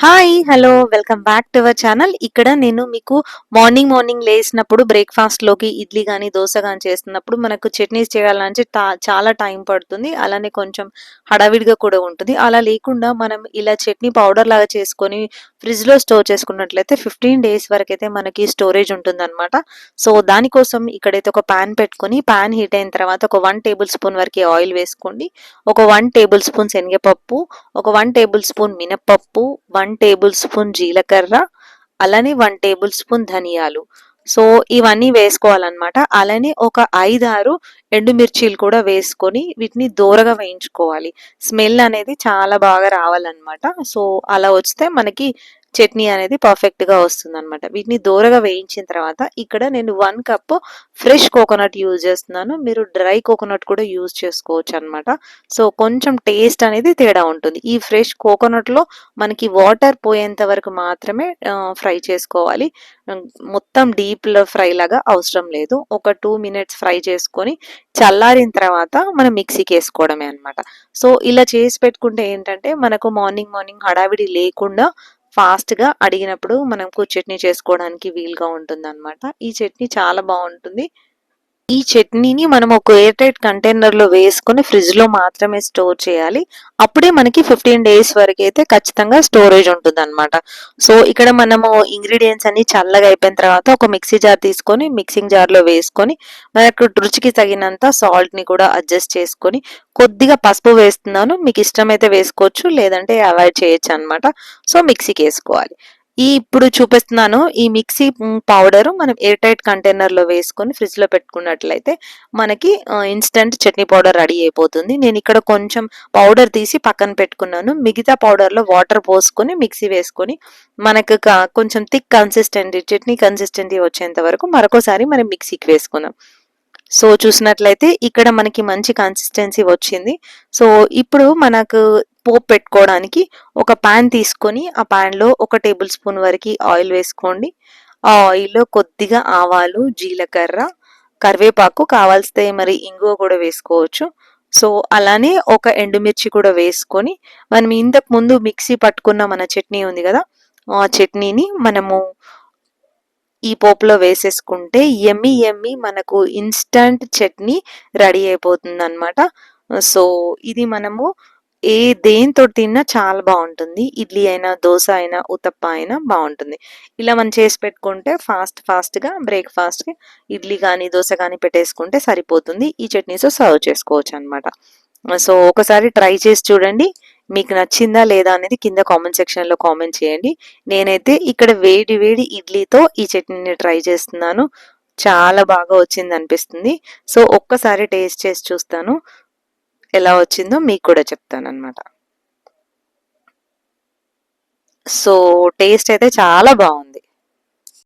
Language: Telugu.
Hi hello welcome back to our channel ఇక్కడ నేను మీకు మార్నింగ్ మార్నింగ్ లేసినప్పుడు బ్రేక్ఫాస్ట్లోకి ఇడ్లీ కానీ దోశ కానీ చేస్తున్నప్పుడు మనకు చట్నీస్ చేయాలంటే చాలా టైం పడుతుంది. అలానే కొంచెం హడావిడిగా కూడా ఉంటుంది. అలా లేకుండా మనం ఇలా చట్నీ పౌడర్ లాగా చేసుకొని ఫ్రిడ్జ్లో స్టోర్ చేసుకున్నట్లయితే ఫిఫ్టీన్ డేస్ వరకు అయితే మనకి స్టోరేజ్ ఉంటుందన్నమాట. సో దానికోసం ఇక్కడైతే ఒక పాన్ పెట్టుకొని పాన్ హీట్ అయిన తర్వాత ఒక వన్ టేబుల్ స్పూన్ వరకు ఆయిల్ వేసుకోండి. ఒక వన్ టేబుల్ స్పూన్ శనగపప్పు ఒక వన్ టేబుల్ స్పూన్ మినపప్పు వన్ వన్ టేబుల్ స్పూన్ జీలకర్ర అలానే వన్ టేబుల్ స్పూన్ ధనియాలు. సో ఇవన్నీ వేసుకోవాలన్నమాట. అలానే ఒక ఐదారు ఎండుమిర్చీలు కూడా వేసుకొని వీటిని దూరగా వేయించుకోవాలి. స్మెల్ అనేది చాలా బాగా రావాలన్నమాట. సో అలా వస్తే మనకి చట్నీ అనేది పర్ఫెక్ట్గా వస్తుంది అనమాట వీటిని దూరగా వేయించిన తర్వాత ఇక్కడ నేను one cup fresh coconut use చేస్తున్నాను. మీరు డ్రై కోకోనట్ కూడా యూజ్ చేసుకోవచ్చు అనమాట సో కొంచెం టేస్ట్ అనేది తేడా ఉంటుంది. ఈ ఫ్రెష్ కోకోనట్లో మనకి వాటర్ పోయేంత వరకు మాత్రమే ఫ్రై చేసుకోవాలి. మొత్తం డీప్ ఫ్రై లాగా అవసరం లేదు. ఒక టూ మినిట్స్ ఫ్రై చేసుకొని చల్లారిన తర్వాత మనం మిక్సీకి వేసుకోవడమే అన్నమాట. సో ఇలా చేసి పెట్టుకుంటే ఏంటంటే మనకు మార్నింగ్ మార్నింగ్ హడావిడి లేకుండా ఫాస్ట్గా అడిగినప్పుడు మనకు చట్నీ చేసుకోవడానికి వీలుగా ఉంటుంది అనమాట ఈ చట్నీ చాలా బాగుంటుంది. ఈ చట్నీని మనం ఒక ఎయిర్ టైట్ కంటైనర్లో వేసుకొని ఫ్రిడ్జ్లో మాత్రమే స్టోర్ చేయాలి. అప్పుడే మనకి ఫిఫ్టీన్ డేస్ వరకు అయితే ఖచ్చితంగా స్టోరేజ్ ఉంటుంది అనమాట సో ఇక్కడ మనము ఇంగ్రీడియంట్స్ అన్ని చల్లగా అయిపోయిన తర్వాత ఒక మిక్సీ జార్ తీసుకొని మిక్సింగ్ జార్లో వేసుకొని మనకు రుచికి తగినంత సాల్ట్ని కూడా అడ్జస్ట్ చేసుకొని కొద్దిగా పసుపు వేస్తున్నాను. మీకు ఇష్టమైతే వేసుకోవచ్చు లేదంటే అవాయిడ్ చేయొచ్చు అనమాట సో మిక్సీకి వేసుకోవాలి. ఈ ఇప్పుడు చూపిస్తున్నాను ఈ మిక్సీ పౌడర్ మనం ఎయిర్ టైట్ కంటైనర్లో వేసుకొని ఫ్రిడ్జ్లో పెట్టుకున్నట్లయితే మనకి ఇన్స్టంట్ చట్నీ పౌడర్ రెడీ అయిపోతుంది. నేను ఇక్కడ కొంచెం పౌడర్ తీసి పక్కన పెట్టుకున్నాను. మిగతా పౌడర్లో వాటర్ పోసుకొని మిక్సీ వేసుకొని మనకు కొంచెం థిక్ కన్సిస్టెంటీ చట్నీ కన్సిస్టెంటీ వచ్చేంత వరకు మరొకసారి మనం మిక్సీకి వేసుకుందాం. సో చూసినట్లయితే ఇక్కడ మనకి మంచి కన్సిస్టెన్సీ వచ్చింది. సో ఇప్పుడు మనకు పోపు పెట్టుకోవడానికి ఒక పాన్ తీసుకొని ఆ ప్యాన్లో ఒక టేబుల్ స్పూన్ వరకు ఆయిల్ వేసుకోండి. ఆ ఆయిల్లో కొద్దిగా ఆవాలు జీలకర్ర కరివేపాకు కావాల్స్తే మరి ఇంగువ కూడా వేసుకోవచ్చు. సో అలానే ఒక ఎండుమిర్చి కూడా వేసుకొని మనం ఇంతకు ముందు మిక్సీ పట్టుకున్న మన చట్నీ ఉంది కదా ఆ చట్నీని మనము ఈ పోపులో వేసేసుకుంటే ఎమ్మి ఎమ్మి మనకు ఇన్స్టంట్ చట్నీ రెడీ అయిపోతుంది అనమాట సో ఇది మనము ఏ దేంతో తిన్నా చాలా బాగుంటుంది. ఇడ్లీ అయినా దోశ అయినా ఉతప్ప అయినా బాగుంటుంది. ఇలా మనం చేసి పెట్టుకుంటే ఫాస్ట్ ఫాస్ట్గా బ్రేక్ఫాస్ట్కి ఇడ్లీ కానీ దోశ కానీ పెట్టేసుకుంటే సరిపోతుంది. ఈ చట్నీస్ సర్వ్ చేసుకోవచ్చు అనమాట సో ఒకసారి ట్రై చేసి చూడండి. మీకు నచ్చిందా లేదా అనేది కింద కామెంట్ సెక్షన్లో కామెంట్ చేయండి. నేనైతే ఇక్కడ వేడి వేడి ఇడ్లీతో ఈ చట్నీని ట్రై చేస్తున్నాను. చాలా బాగా వచ్చింది అనిపిస్తుంది. సో ఒక్కసారి టేస్ట్ చేసి చూస్తాను. ఎలా వచ్చిందో మీకు కూడా చెప్తాను సో టేస్ట్ అయితే చాలా బాగుంది.